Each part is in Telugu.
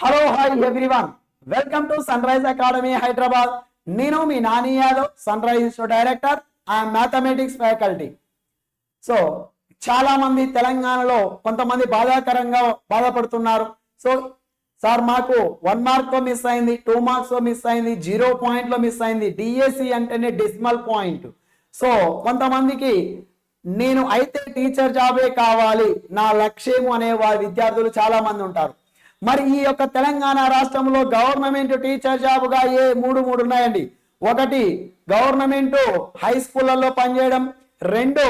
Hello hi everyone welcome to sunrise academy Hyderabad నేను మీ Nani Yadav sunrise director I'm mathematics faculty so చాలా మంది తెలంగాణలో కొంతమంది బాధాకరంగా బాధపడుతున్నారు. సో సార్ మాకు వన్ మార్క్తో మిస్ అయింది టూ మార్క్స్తో మిస్ అయింది జీరో పాయింట్లో మిస్ అయింది డిఎస్సి అంటేనే డెసిమల్ పాయింట్ సో కొంతమందికి నేను అయితే టీచర్ జాబే కావాలి నా లక్ష్యము అనే వారి విద్యార్థులు చాలా మంది ఉంటారు. మరి ఈ యొక్క తెలంగాణ రాష్ట్రంలో గవర్నమెంట్ టీచర్ జాబ్గా ఏ మూడు మూడు ఉన్నాయండి? ఒకటి గవర్నమెంట్ హై స్కూళ్ళల్లో పనిచేయడం. రెండు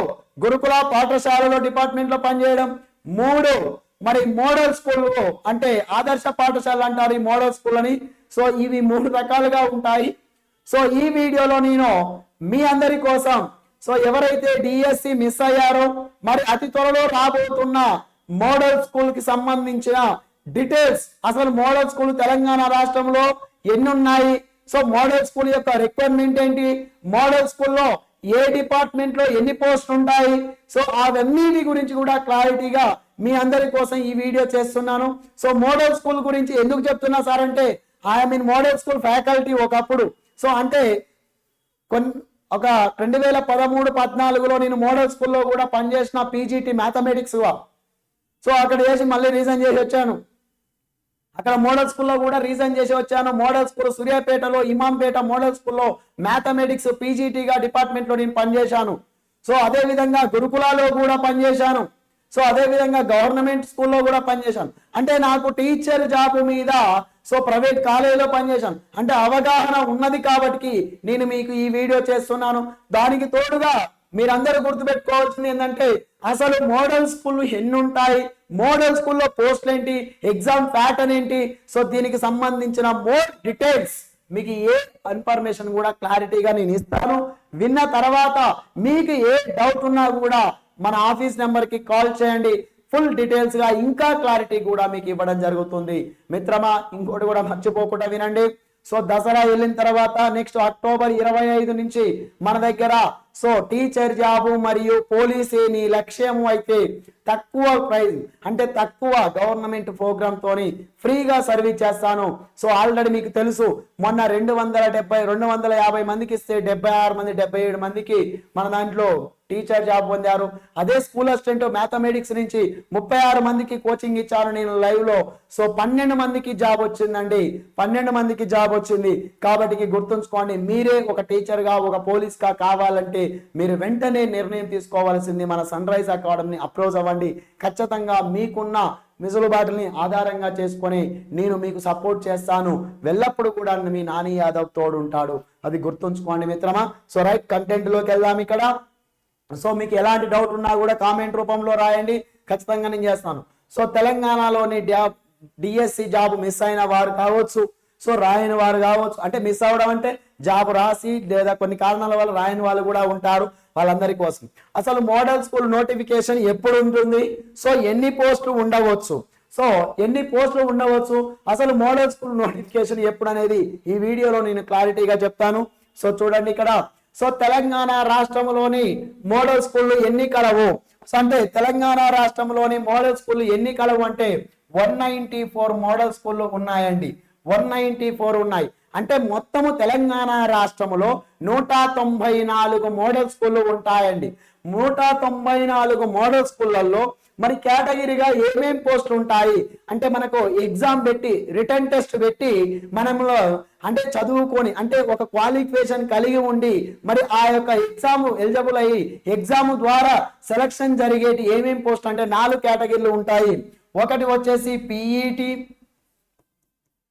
గురుకుల పాఠశాలలో డిపార్ట్మెంట్లో పనిచేయడం. మూడు మరి మోడల్ స్కూల్ అంటే ఆదర్శ పాఠశాల అంటారు ఈ మోడల్ స్కూల్ అని సో ఇవి మూడు రకాలుగా ఉంటాయి. సో ఈ వీడియోలో నేను మీ అందరి కోసం సో ఎవరైతే డిఎస్సి మిస్ అయ్యారో మరి అతి త్వరలో రాబోతున్న మోడల్ స్కూల్కి సంబంధించిన డీటెయిల్స్ అసలు మోడల్ స్కూల్ తెలంగాణ రాష్ట్రంలో ఎన్ని ఉన్నాయి సో మోడల్ స్కూల్ యొక్క రిక్వైర్మెంట్ ఏంటి? మోడల్ స్కూల్లో ఏ డిపార్ట్మెంట్లో ఎన్ని పోస్టులు ఉంటాయి? సో అవన్నీ గురించి కూడా క్లారిటీగా మీ అందరి కోసం ఈ వీడియో చేస్తున్నాను. సో మోడల్ స్కూల్ గురించి ఎందుకు చెప్తున్నా సార్ అంటే I mean model school faculty ఒకప్పుడు. సో అంటే కొన్ని ఒక రెండు వేల పదమూడు పద్నాలుగులో నేను మోడల్ స్కూల్లో కూడా పనిచేసిన పీజీటీ మ్యాథమెటిక్స్ సో అక్కడ చేసి మళ్ళీ రీజన్ చేసి వచ్చాను. అక్కడ మోడల్ స్కూల్లో కూడా రీజన్ చేసి వచ్చాను. మోడల్ స్కూల్ సూర్యాపేటలో ఇమాంపేట మోడల్ స్కూల్లో మ్యాథమెటిక్స్ పీజీటీగా డిపార్ట్మెంట్లో నేను పనిచేశాను. సో అదే విధంగా గురుకులాలో కూడా పనిచేశాను. సో అదే విధంగా గవర్నమెంట్ స్కూల్లో కూడా పనిచేశాను. అంటే నాకు టీచర్ జాబ్ మీద సో ప్రైవేట్ కాలేజీలో పనిచేశాను. అంటే అవగాహన ఉన్నది కాబట్టి నేను మీకు ఈ వీడియో చేస్తున్నాను. దానికి తోడుగా మీరందరూ గుర్తుపెట్టుకోవాల్సింది ఏంటంటే అసలు మోడల్ స్కూళ్ళు ఎన్ని ఉంటాయి మోడల్ స్కూల్లో పోస్టులు ఏంటి? ఎగ్జామ్ ప్యాటర్న్ ఏంటి? సో దీనికి సంబంధించిన మోర్ డీటెయిల్స్ మీకు ఏ ఇన్ఫర్మేషన్ కూడా క్లారిటీగా నేను ఇస్తాను. విన్న తర్వాత మీకు ఏ డౌట్ ఉన్నా కూడా మన ఆఫీస్ నెంబర్కి కాల్ చేయండి. ఫుల్ డీటెయిల్స్గా ఇంకా క్లారిటీ కూడా మీకు ఇవ్వడం జరుగుతుంది. మిత్రమా ఇంకోటి కూడా మర్చిపోకుండా వినండి. సో దసరా వెళ్ళిన తర్వాత నెక్స్ట్ అక్టోబర్ ఇరవై ఐదు నుంచి మన దగ్గర సో టీచర్ జాబు మరియు పోలీసే నీ లక్ష్యము అయితే తక్కువ ప్రైజ్ అంటే తక్కువ గవర్నమెంట్ ప్రోగ్రామ్ తోని ఫ్రీగా సర్వీస్ చేస్తాను. సో ఆల్రెడీ మీకు తెలుసు మొన్న రెండు వందల డెబ్బై రెండు వందల యాభై మందికి ఇస్తే డెబ్బై ఆరు మంది డెబ్బై ఏడు మందికి మన దాంట్లో టీచర్ జాబ్ పొందారు. అదే స్కూల్ అసిస్టెంట్ మ్యాథమెటిక్స్ నుంచి ముప్పై ఆరు మందికి కోచింగ్ ఇచ్చాను నేను లైవ్లో సో పన్నెండు మందికి జాబ్ వచ్చిందండి పన్నెండు మందికి జాబ్ వచ్చింది. కాబట్టి గుర్తుంచుకోండి మీరే ఒక టీచర్గా ఒక పోలీస్గా కావాలంటే కావాలంటే మీరు వెంటనే నిర్ణయం తీసుకోవాల్సింది మన సన్ రైజ్ అకాడమీని అప్రోచ్ అవ్వండి. ఖచ్చితంగా మీకున్న మిసులుబాటుని ఆధారంగా చేసుకొని నేను మీకు సపోర్ట్ చేస్తాను. వెళ్ళప్పుడు కూడా మీ నాని యాదవ్ తోడు ఉంటాడు అది గుర్తుంచుకోండి మిత్రమా. సో రైట్ కంటెంట్లోకి వెళ్దాం ఇక్కడ. సో మీకు ఎలాంటి డౌట్ ఉన్నా కూడా కామెంట్ రూపంలో రాయండి. ఖచ్చితంగా నేను చేస్తాను. సో తెలంగాణలోని డిఎస్సి జాబ్ మిస్ అయిన వారు కావచ్చు. సో రాయని వారు కావచ్చు. అంటే మిస్ అవ్వడం అంటే జాబ్ రాసి లేదా కొన్ని కారణాల వల్ల రాయని వాళ్ళు కూడా ఉంటారు వాళ్ళందరి కోసం. అసలు మోడల్ స్కూల్ నోటిఫికేషన్ ఎప్పుడు ఉంటుంది? సో ఎన్ని పోస్టులు ఉండవచ్చు? సో ఎన్ని పోస్టులు ఉండవచ్చు? అసలు మోడల్ స్కూల్ నోటిఫికేషన్ ఎప్పుడు అనేది ఈ వీడియోలో నేను క్లారిటీగా చెప్తాను. సో చూడండి ఇక్కడ. సో తెలంగాణ రాష్ట్రంలోని మోడల్ స్కూళ్ళు ఎన్ని కలవు? సో అంటే తెలంగాణ రాష్ట్రంలోని మోడల్ స్కూల్ ఎన్ని కలవు అంటే వన్ నైన్టీ ఫోర్ మోడల్ స్కూళ్ళు ఉన్నాయండి. వన్ నైన్టీ ఫోర్ ఉన్నాయి. అంటే మొత్తము తెలంగాణ రాష్ట్రములో నూట తొంభై నాలుగు మోడల్ స్కూళ్ళు ఉంటాయండి. నూట తొంభై నాలుగు మోడల్ స్కూళ్ళల్లో మరి కేటగిరీగా ఏమేం పోస్టులు ఉంటాయి? అంటే మనకు ఎగ్జామ్ పెట్టి రిటర్న్ టెస్ట్ పెట్టి మనములో అంటే చదువుకొని అంటే ఒక క్వాలిఫికేషన్ కలిగి ఉండి మరి ఆ యొక్క ఎగ్జామ్ ఎలిజిబుల్ అయ్యి ఎగ్జామ్ ద్వారా సెలక్షన్ జరిగేటి ఏమేం పోస్ట్ అంటే నాలుగు కేటగిరీలు ఉంటాయి. ఒకటి వచ్చేసి పిఈటి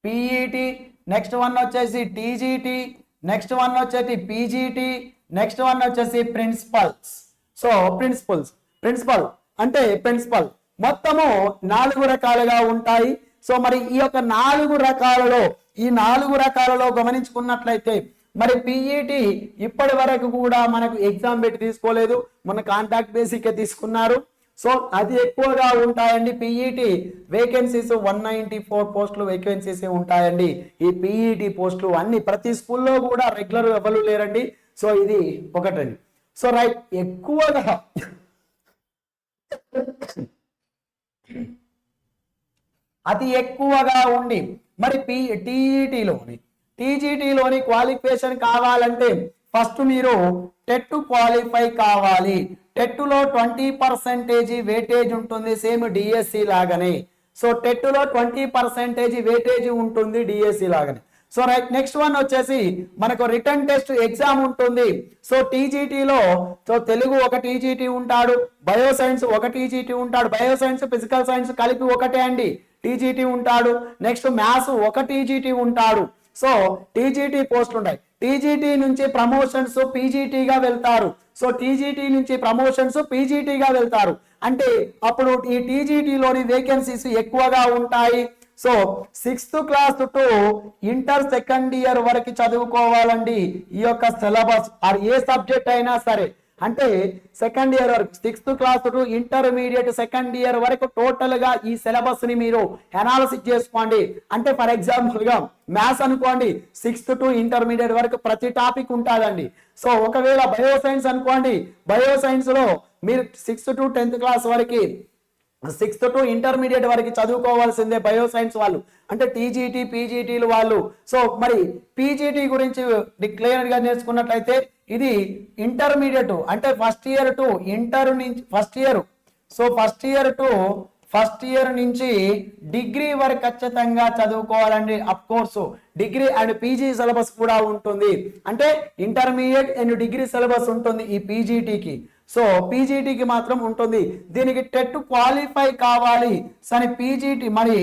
పిఈటి నెక్స్ట్ వన్ వచ్చేసి టీజీటీ నెక్స్ట్ వన్ వచ్చేసి పీజీటీ నెక్స్ట్ వన్ వచ్చేసి ప్రిన్సిపల్స్. సో ప్రిన్సిపల్స్ ప్రిన్సిపల్ అంటే ప్రిన్సిపల్. మొత్తము నాలుగు రకాలుగా ఉంటాయి. సో మరి ఈ యొక్క నాలుగు రకాలలో ఈ నాలుగు రకాలలో గమనించుకున్నట్లయితే మరి పిఈటి ఇప్పటి వరకు కూడా మనకు ఎగ్జామ్ పెట్టి తీసుకోలేదు. మన కాంటాక్ట్ బేసిక్ తీసుకున్నారు. సో అది ఎక్కువగా ఉంటాయండి PET vacancies one ninety four పోస్టులు వేకెన్సీస్ ఉంటాయండి. ఈ పిఈటి పోస్టులు అన్ని ప్రతి స్కూల్లో కూడా రెగ్యులర్ ఎవరు లేరండి? సో ఇది ఒకటండి. సో రైట్ ఎక్కువగా అతి ఎక్కువగా ఉండి మరి పి టీఈటీలోని టీజీటీలోని క్వాలిఫికేషన్ కావాలంటే ఫస్ట్ మీరు టెట్ క్వాలిఫై కావాలి. టెట్టులో ట్వంటీ పర్సెంటేజ్ వెయిటేజ్ ఉంటుంది సేమ్ డిఎస్సి లాగానే. సో టెట్టులో ట్వంటీ పర్సెంటేజ్ వెయిటేజ్ ఉంటుంది డిఎస్సి లాగానే. సో రైట్ నెక్స్ట్ వన్ వచ్చేసి మనకు రిటర్న్ టెస్ట్ ఎగ్జామ్ ఉంటుంది. సో టీజీటీలో సో తెలుగు ఒక టీజీటీ ఉంటాడు బయో సైన్స్ ఒక టీజీటీ ఉంటాడు బయో సైన్స్ ఫిజికల్ సైన్స్ కలిపి ఒకటే అండి టీజీటీ ఉంటాడు. నెక్స్ట్ మ్యాథ్స్ ఒక టీజీటీ ఉంటాడు. సో టీజీటీ పోస్ట్ ఉంటాయి టీజీటీ నుంచి ప్రమోషన్స్ పీజీటీగా వెళ్తారు. సో టీజీటీ నుంచి ప్రమోషన్స్ పీజీటీగా వెళ్తారు. అంటే అప్పుడు ఈ టీజీటీలోని వేకెన్సీస్ ఎక్కువగా ఉంటాయి. So sixth class to inter second year వరకు చదువుకోవాలండి. ఈ యొక్క సిలబస్ ఆర్ ఏ సబ్జెక్ట్ అయినా సరే. అంటే సెకండ్ ఇయర్ వరకు sixth class to intermediate second year వరకు టోటల్గా ఈ సిలబస్ని మీరు అనాలసిస్ చేసుకోండి. అంటే ఫర్ ఎగ్జాంపుల్గా మ్యాథ్స్ అనుకోండి సిక్స్త్ టు ఇంటర్మీడియట్ వరకు ప్రతి టాపిక్ ఉంటుందండి. సో ఒకవేళ బయో సైన్స్ అనుకోండి బయో సైన్స్లో మీరు సిక్స్త్ టు టెన్త్ క్లాస్ వరకు సిక్స్త్ టు ఇంటర్మీడియట్ వరకు చదువుకోవాల్సిందే బయో సైన్స్ వాళ్ళు. అంటే టీజీటీ పీజీటీలు వాళ్ళు. సో మరి పీజీటీ గురించి క్లియర్గా నేర్చుకున్నట్లయితే ఇది ఇంటర్మీడియట్ అంటే ఫస్ట్ ఇయర్ టు ఇంటర్ నుంచి first year so first year to first year నుంచి డిగ్రీ వరకు ఖచ్చితంగా చదువుకోవాలండి of course degree and PG syllabus కూడా ఉంటుంది. అంటే ఇంటర్మీడియట్ అండ్ డిగ్రీ సిలబస్ ఉంటుంది ఈ పీజీటీకి. సో పీజీటీకి మాత్రం ఉంటుంది. దీనికి టెట్ క్వాలిఫై కావాలి. సరే పీజీటీ మరి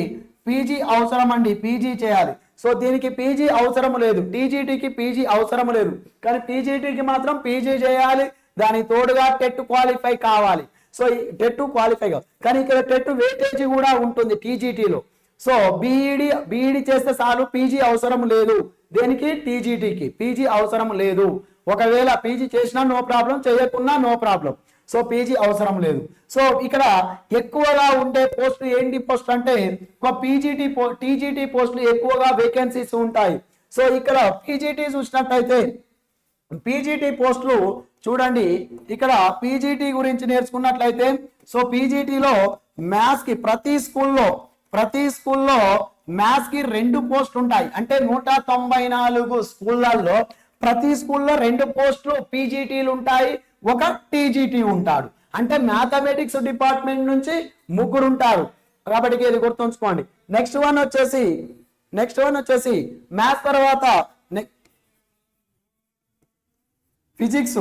పీజీ అవసరం అండి పీజీ చేయాలి. సో దీనికి పీజీ అవసరం లేదు. టీజీటీకి పీజీ అవసరం లేదు. కానీ పీజీటీకి మాత్రం పీజీ చేయాలి. దానికి తోడుగా టెట్ క్వాలిఫై కావాలి. సో టెట్ క్వాలిఫై కావాలి కానీ ఇక్కడ టెట్ వెయిటేజ్ కూడా ఉంటుంది టీజీటీలో సో బీఈడి బీఈడి చేస్తే చాలు పీజీ అవసరం లేదు. దేనికి? టీజీటీకి పీజీ అవసరం లేదు. ఒకవేళ పీజీ చేసినా నో ప్రాబ్లం చేయకున్నా నో ప్రాబ్లం సో పీజీ అవసరం లేదు. సో ఇక్కడ ఎక్కువగా ఉండే పోస్ట్ ఏంటి పోస్ట్ అంటే ఒక పీజీటీ పో టీజీటీ పోస్టులు ఎక్కువగా వేకెన్సీస్ ఉంటాయి. సో ఇక్కడ పీజీటీ చూసినట్టయితే పీజీటీ పోస్టులు చూడండి ఇక్కడ పీజీటీ గురించి నేర్చుకున్నట్లయితే సో పీజీటీలో మ్యాథ్స్కి ప్రతి స్కూల్లో ప్రతి స్కూల్లో మ్యాథ్స్కి రెండు పోస్టులు ఉంటాయి. అంటే నూట తొంభై నాలుగు స్కూళ్ళల్లో ప్రతి స్కూల్లో రెండు పోస్టులు పీజీటీలు ఉంటాయి ఒక టీజీటీ ఉంటాడు. అంటే మ్యాథమెటిక్స్ డిపార్ట్మెంట్ నుంచి ముగ్గురు ఉంటారు. కాబట్టి ఇది గుర్తుంచుకోండి. నెక్స్ట్ వన్ వచ్చేసి నెక్స్ట్ వన్ వచ్చేసి మ్యాథ్స్ తర్వాత ఫిజిక్స్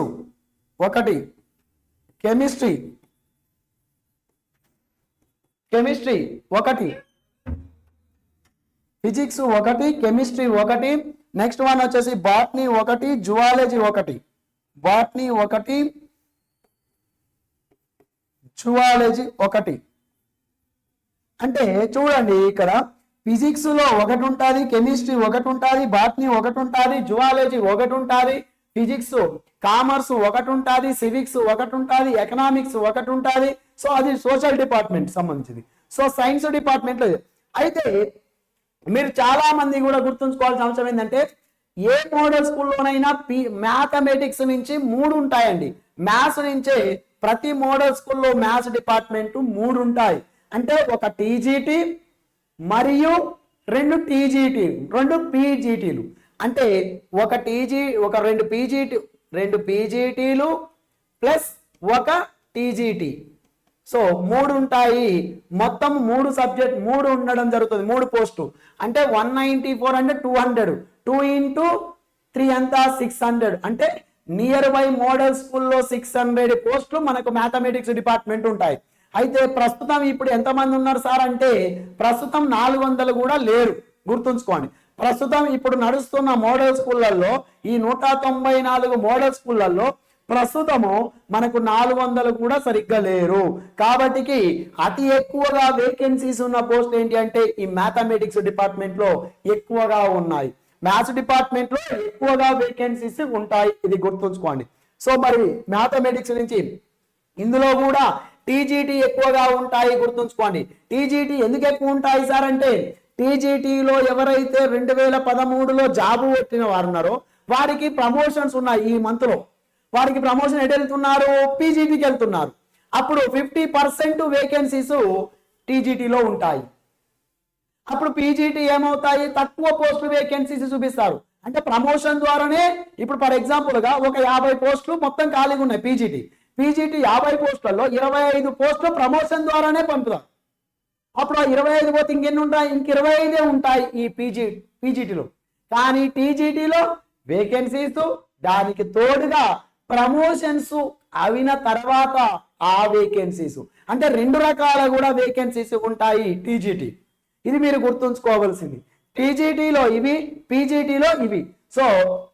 ఒకటి కెమిస్ట్రీ. కెమిస్ట్రీ ఒకటి. ఫిజిక్స్ ఒకటి కెమిస్ట్రీ ఒకటి. నెక్స్ట్ వన్ వచ్చేసి బాట్నీ ఒకటి జువాలజీ ఒకటి. బాట్నీ ఒకటి జువాలజీ ఒకటి. అంటే చూడండి ఇక్కడ ఫిజిక్స్లో ఒకటి ఉంటుంది కెమిస్ట్రీ ఒకటి ఉంటుంది బాట్నీ ఒకటి ఉంటుంది జువాలజీ ఒకటి ఉంటుంది ఫిజిక్స్ కామర్స్ ఒకటి ఉంటుంది సివిక్స్ ఒకటి ఉంటుంది ఎకనామిక్స్ ఒకటి ఉంటుంది సో అది సోషల్ డిపార్ట్మెంట్ సంబంధించింది. సో సైన్స్ డిపార్ట్మెంట్లో అయితే మీరు చాలా మంది కూడా గుర్తుంచుకోవాల్సిన అంశం ఏంటంటే ఏ మోడల్ స్కూల్లోనైనా పి మ్యాథమెటిక్స్ నుంచి మూడు ఉంటాయండి. మ్యాథ్స్ నుంచే ప్రతి మోడల్ స్కూల్లో మ్యాథ్స్ డిపార్ట్మెంట్ మూడు ఉంటాయి అంటే ఒక టీజీటీ మరియు రెండు టీజీటీ రెండు పీజీటీలు. అంటే ఒక టీజీ ఒక రెండు పీజీటీ రెండు పీజీటీలు ప్లస్ ఒక టీజీటీ సో మూడు ఉంటాయి. మొత్తం మూడు సబ్జెక్ట్ మూడు ఉండడం జరుగుతుంది. మూడు పోస్టు. అంటే వన్ నైంటీ ఫోర్ అంటే two hundred. Two into three అంతా సిక్స్ హండ్రెడ్. అంటే నియర్ బై మోడల్ స్కూల్లో సిక్స్ హండ్రెడ్ పోస్టులు మనకు మ్యాథమెటిక్స్ డిపార్ట్మెంట్ ఉంటాయి. అయితే ప్రస్తుతం ఇప్పుడు ఎంతమంది ఉన్నారు సార్ అంటే ప్రస్తుతం నాలుగు వందలు కూడా లేరు. గుర్తుంచుకోండి. ప్రస్తుతం ఇప్పుడు నడుస్తున్న మోడల్ స్కూళ్ళల్లో ఈ నూట తొంభై నాలుగు మోడల్ స్కూళ్ళల్లో ప్రస్తుతము మనకు నాలుగు వందలు కూడా సరిగ్గా లేరు. కాబట్టికి అతి ఎక్కువగా వేకెన్సీస్ ఉన్న పోస్ట్ ఏంటి అంటే ఈ మ్యాథమెటిక్స్ డిపార్ట్మెంట్లో ఎక్కువగా ఉన్నాయి. మ్యాథ్స్ డిపార్ట్మెంట్లో ఎక్కువగా వేకెన్సీస్ ఉంటాయి. ఇది గుర్తుంచుకోండి. సో మరి మ్యాథమెటిక్స్ నుంచి ఇందులో కూడా టీజీటీ ఎక్కువగా ఉంటాయి గుర్తుంచుకోండి. టీజీటీ ఎందుకు ఎక్కువ ఉంటాయి సార్ అంటే టీజీటీలో ఎవరైతే రెండు వేల పదమూడులో జాబు కొట్టిన వారు ఉన్నారో వారికి ప్రమోషన్స్ ఉన్నాయి ఈ మంత్లో వారికి ప్రమోషన్ ఎటు వెళ్తున్నారు? పీజీటీకి వెళ్తున్నారు. అప్పుడు ఫిఫ్టీ పర్సెంట్ వేకెన్సీస్ టీజీటీలో ఉంటాయి. అప్పుడు పీజీటీ ఏమవుతాయి? తక్కువ పోస్టులు వేకెన్సీస్ చూపిస్తారు. అంటే ప్రమోషన్ ద్వారానే ఇప్పుడు ఫర్ ఎగ్జాంపుల్గా ఒక యాభై పోస్టులు మొత్తం ఖాళీగా ఉన్నాయి పీజీటీ. పీజీటీ యాభై పోస్టులలో ఇరవై ఐదు పోస్టులు ప్రమోషన్ ద్వారానే పంపుతారు. అప్పుడు ఆ ఇరవై ఐదు పోతే ఇంకెన్ని ఉంటాయి ఇంక ఇరవై ఐదే ఉంటాయి ఈ పీజీ పీజీటీలో. కానీ టీజీటీలో వేకెన్సీస్ దానికి తోడుగా ప్రమోషన్స్ అవిన తర్వాత ఆ వేకెన్సీస్ అంటే రెండు రకాల కూడా వేకెన్సీస్ ఉంటాయి టీజీటీ. ఇది మీరు గుర్తుంచుకోవాల్సింది. టీజీటీలో ఇవి పీజీటీలో ఇవి. So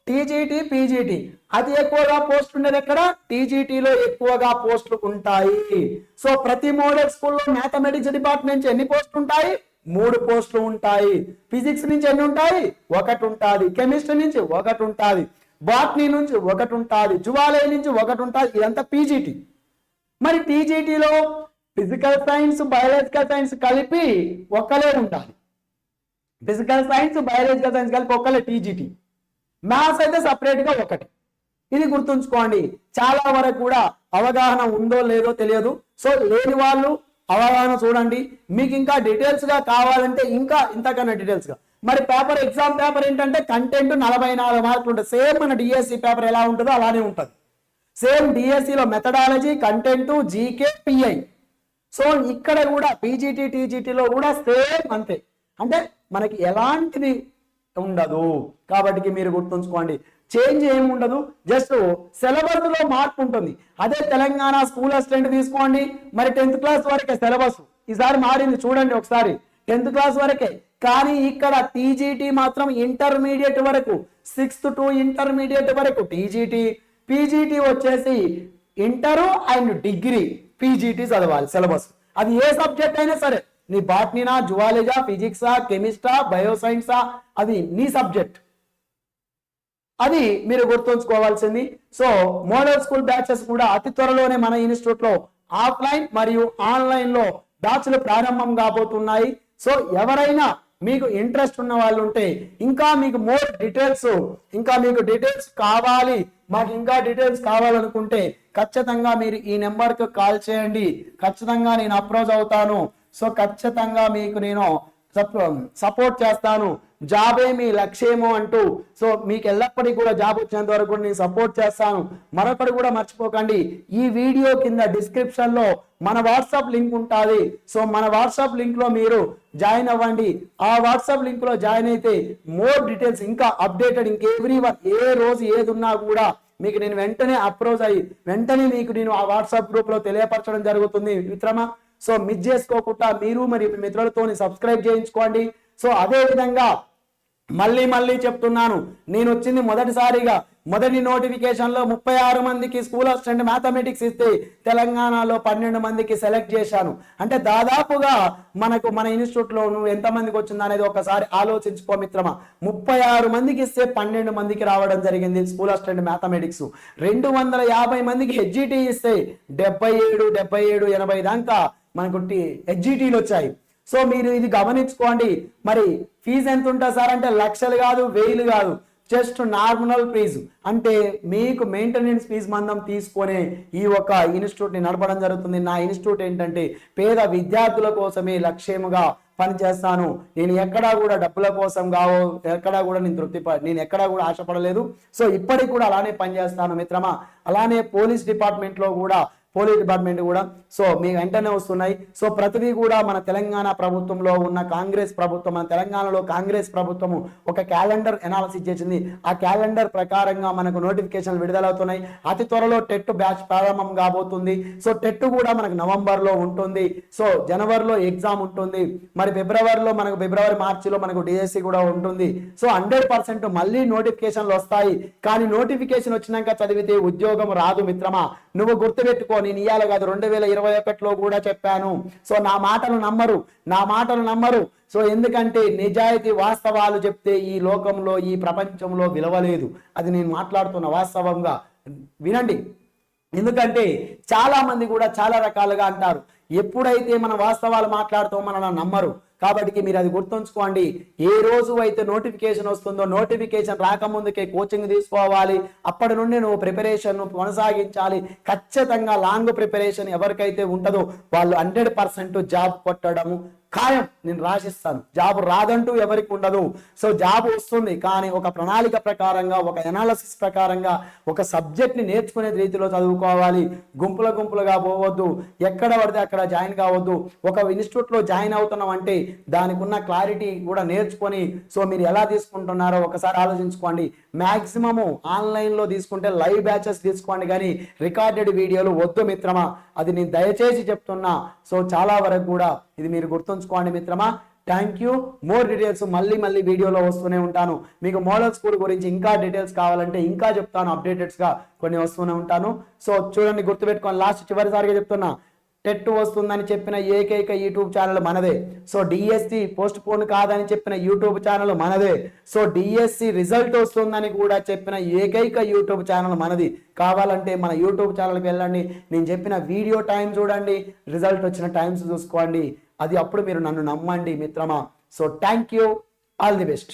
TGT PGT. అతి ఎక్కువగా పోస్ట్ ఉండేది ఎక్కడ? టీజీటీలో ఎక్కువగా పోస్టులు ఉంటాయి. సో ప్రతి మోడల్ స్కూల్లో మ్యాథమెటిక్స్ డిపార్ట్మెంట్ నుంచి ఎన్ని పోస్టులు ఉంటాయి? మూడు పోస్టులు ఉంటాయి. ఫిజిక్స్ నుంచి ఎన్ని ఉంటాయి? ఒకటి ఉంటుంది. కెమిస్ట్రీ నుంచి ఒకటి ఉంటుంది. బాటనీ నుంచి ఒకటి ఉంటుంది. జువాలజీ నుంచి ఒకటి ఉంటుంది. ఇదంతా పీజీటీ. మరి టీజీటీలో ఫిజికల్ సైన్స్ బయాలజికల్ సైన్స్ కలిపి ఒక్కలే ఉండాలి. ఫిజికల్ సైన్స్ బయాలజికల్ సైన్స్ కలిపి ఒక్కలే టీజీటీ. మ్యాథ్స్ అయితే సపరేట్గా ఒకటి. ఇది గుర్తుంచుకోండి. చాలా వరకు కూడా అవగాహన ఉందో లేదో తెలియదు. సో లేని వాళ్ళు అవగాహన చూడండి. మీకు ఇంకా డీటెయిల్స్గా కావాలంటే ఇంకా ఇంతకన్నా డీటెయిల్స్గా మరి పేపర్ ఎగ్జామ్ పేపర్ ఏంటంటే కంటెంట్ నలభై నాలుగు మార్కులు ఉంటుంది సేమ్ మన డిఎస్సి పేపర్ ఎలా ఉంటుందో అలానే ఉంటుంది. సేమ్ డిఎస్సిలో methodology content GK PI so ఇక్కడ కూడా పీజీటీ టీజీటీలో కూడా సేమ్ అంతే. అంటే మనకి ఎలాంటిది ఉండదు. కాబట్టి మీరు గుర్తుంచుకోండి చేంజ్ ఏమి ఉండదు జస్ట్ సిలబస్లో మార్పు ఉంటుంది. అదే తెలంగాణ స్కూల్ అసిస్టెంట్ తీసుకోండి మరి టెన్త్ క్లాస్ వరకే సిలబస్ ఈసారి మారింది చూడండి ఒకసారి. టెన్త్ క్లాస్ వరకే. కానీ ఇక్కడ టీజీటీ మాత్రం ఇంటర్మీడియట్ వరకు సిక్స్త్ టు ఇంటర్మీడియట్ వరకు టీజీటీ పీజీటీ వచ్చేసి ఇంటరు అండ్ డిగ్రీ పీజీటీ చదవాలి సిలబస్ అది ఏ సబ్జెక్ట్ అయినా సరే. నీ బాట్నీనా జువాలజా ఫిజిక్సా కెమిస్ట్రా బయోసైన్సా అది నీ సబ్జెక్ట్. అది మీరు గుర్తుంచుకోవాల్సింది. సో మోడల్ స్కూల్ బ్యాచెస్ కూడా అతి త్వరలోనే మన ఇన్స్టిట్యూట్లో ఆఫ్లైన్ మరియు ఆన్లైన్లో బ్యాచ్లు ప్రారంభం కాబోతున్నాయి. సో ఎవరైనా మీకు ఇంట్రెస్ట్ ఉన్న వాళ్ళు ఉంటే ఇంకా మీకు మోర్ డీటెయిల్స్ ఇంకా మీకు డీటెయిల్స్ కావాలి మాకు ఇంకా డీటెయిల్స్ కావాలనుకుంటే ఖచ్చితంగా మీరు ఈ నెంబర్కి కాల్ చేయండి. ఖచ్చితంగా నేను అప్రోచ్ అవుతాను. సో ఖచ్చితంగా మీకు నేను సపోర్ట్ చేస్తాను. జాబే మీ లక్ష్యము అంటూ సో మీకు ఎల్లప్పటికీ కూడా జాబ్ వచ్చేంత వరకు కూడా నేను సపోర్ట్ చేస్తాను. మరొకటి కూడా మర్చిపోకండి ఈ వీడియో కింద డిస్క్రిప్షన్లో మన వాట్సాప్ లింక్ ఉంటుంది. సో మన వాట్సాప్ లింక్లో మీరు జాయిన్ అవ్వండి. ఆ వాట్సాప్ లింక్లో జాయిన్ అయితే మోర్ డీటెయిల్స్ ఇంకా అప్డేటెడ్ ఇంక ఎవ్రీ వన్ ఏ రోజు ఏది ఉన్నా కూడా మీకు నేను వెంటనే అప్రోచ్ అయ్యి వెంటనే మీకు నేను ఆ వాట్సాప్ గ్రూప్లో తెలియపరచడం జరుగుతుంది. మిత్రమా? సో మిస్ చేసుకోకుండా మీరు మరి మీ మిత్రులతో సబ్స్క్రైబ్ చేయించుకోండి. సో అదే విధంగా మళ్ళీ మళ్ళీ చెప్తున్నాను నేను వచ్చింది మొదటిసారిగా మొదటి నోటిఫికేషన్లో ముప్పై ఆరు మందికి స్కూల్ అసిస్టెంట్ మ్యాథమెటిక్స్ ఇస్తే తెలంగాణలో పన్నెండు మందికి సెలెక్ట్ చేశాను. అంటే దాదాపుగా మనకు మన ఇన్స్టిట్యూట్లో నువ్వు ఎంత మందికి వచ్చింది అనేది ఒకసారి ఆలోచించుకో మిత్రమా. ముప్పై ఆరు మందికి ఇస్తే పన్నెండు మందికి రావడం జరిగింది స్కూల్ అసిస్టెంట్ మ్యాథమెటిక్స్ రెండు వందల యాభై మందికి హెచ్జిటి ఇస్తే డెబ్బై ఏడు డెబ్బై ఏడు ఎనభై దాకా మనకు హెచ్జిటీలు వచ్చాయి. సో మీరు ఇది గమనించుకోండి. మరి ఫీజు ఎంత ఉంటుంది సార్ అంటే లక్షలు కాదు వేలు కాదు. Just normal fee. అంటే మీకు మెయింటెనెన్స్ ఫీజు మందం తీసుకొని ఈ ఒక ఇన్స్టిట్యూట్ని నడపడం జరుగుతుంది. నా ఇన్స్టిట్యూట్ ఏంటంటే పేద విద్యార్థుల కోసమే లక్ష్యముగా పనిచేస్తాను. నేను ఎక్కడా కూడా డబ్బుల కోసం కావు ఎక్కడా కూడా నేను తృప్తి నేను ఎక్కడా కూడా ఆశపడలేదు. సో ఇప్పటికి కూడా అలానే పనిచేస్తాను మిత్రమా. అలానే పోలీస్ డిపార్ట్మెంట్లో కూడా పోలీస్ డిపార్ట్మెంట్ కూడా. సో మీ వెంటనే వస్తున్నాయి. సో ప్రతిదీ కూడా మన తెలంగాణ ప్రభుత్వంలో ఉన్న కాంగ్రెస్ ప్రభుత్వం మన తెలంగాణలో కాంగ్రెస్ ప్రభుత్వము ఒక క్యాలెండర్ ఎనాలిసిస్ చేసింది. ఆ క్యాలెండర్ ప్రకారంగా మనకు నోటిఫికేషన్ విడుదలవుతున్నాయి. అతి త్వరలో టెట్ బ్యాచ్ ప్రారంభం కాబోతుంది. సో టెట్ కూడా మనకు నవంబర్లో ఉంటుంది. సో జనవరిలో ఎగ్జామ్ ఉంటుంది. మరి ఫిబ్రవరిలో మనకు ఫిబ్రవరి మార్చిలో మనకు డిఎస్సి కూడా ఉంటుంది. సో హండ్రెడ్ పర్సెంట్ మళ్ళీ నోటిఫికేషన్లు వస్తాయి. కానీ నోటిఫికేషన్ వచ్చినాక చదివితే ఉద్యోగం రాదు మిత్రమా? నువ్వు గుర్తుపెట్టుకో నేను ఇయ్యాలి కాదు రెండు వేల ఇరవై ఒకటిలో కూడా చెప్పాను. సో నా మాటలు నమ్మరు నా మాటలు నమ్మరు. సో ఎందుకంటే నిజాయితీ వాస్తవాలు చెప్తే ఈ లోకంలో ఈ ప్రపంచంలో విలువలేదు. అది నేను మాట్లాడుతున్న వాస్తవంగా. వినండి. ఎందుకంటే చాలా మంది కూడా చాలా రకాలుగా అంటారు ఎప్పుడైతే మన వాస్తవాలు మాట్లాడుతామో మనల్ని నమ్మరు. కాబట్టి మీరు అది గుర్తుంచుకోండి. ఏ రోజు అయితే నోటిఫికేషన్ వస్తుందో నోటిఫికేషన్ రాకముందుకే కోచింగ్ తీసుకోవాలి. అప్పటి నుండి నువ్వు ప్రిపరేషన్ కొనసాగించాలి. ఖచ్చితంగా లాంగ్ ప్రిపరేషన్ ఎవరికైతే ఉంటుందో వాళ్ళు హండ్రెడ్ పర్సెంట్ జాబ్ కొట్టడము ఖాయం. నేను రాసిస్తాను. జాబ్ రాదంటూ ఎవరికి ఉండదు. సో జాబ్ వస్తుంది. కానీ ఒక ప్రణాళిక ప్రకారంగా ఒక ఎనాలసిస్ ప్రకారంగా ఒక సబ్జెక్ట్ని నేర్చుకునే రీతిలో చదువుకోవాలి. గుంపుల గుంపులుగా పోవద్దు. ఎక్కడ పడితే అక్కడ జాయిన్ కావద్దు. ఒక ఇన్స్టిట్యూట్లో జాయిన్ అవుతున్నాం అంటే దానికి ఉన్న క్లారిటీ కూడా నేర్చుకొని సో మీరు ఎలా తీసుకుంటున్నారో ఒకసారి ఆలోచించుకోండి. మ్యాక్సిమము ఆన్లైన్లో తీసుకుంటే లైవ్ బ్యాచెస్ తీసుకోండి కానీ రికార్డెడ్ వీడియోలు వద్దు మిత్రమా. అది నేను దయచేసి చెప్తున్నా. సో చాలా వరకు కూడా ఇది మీరు గుర్తుంచుకోండి మిత్రమా. థ్యాంక్ యూ మోర్ డీటెయిల్స్ మళ్ళీ మళ్ళీ వీడియోలో వస్తూనే ఉంటాను. మీకు మోడల్ స్కూల్ గురించి ఇంకా డీటెయిల్స్ కావాలంటే ఇంకా చెప్తాను అప్డేటెడ్స్గా కొన్ని వస్తూనే ఉంటాను. సో చూడండి గుర్తుపెట్టుకోండి లాస్ట్ చివరిసారిగా చెప్తున్నా. టెట్ వస్తుందని చెప్పిన ఏకైక యూట్యూబ్ ఛానల్ మనదే. సో డిఎస్సి పోస్ట్ పోన్ కాదని చెప్పిన యూట్యూబ్ ఛానల్ మనదే. సో డిఎస్సి రిజల్ట్ వస్తుందని కూడా చెప్పిన ఏకైక యూట్యూబ్ ఛానల్ మనది. కావాలంటే మన యూట్యూబ్ ఛానల్కి వెళ్ళండి. నేను చెప్పిన వీడియో టైం చూడండి. రిజల్ట్ వచ్చిన టైమ్స్ చూసుకోండి. అది అప్పుడు మీరు నన్ను నమ్మండి మిత్రమా. So thank you. All the best.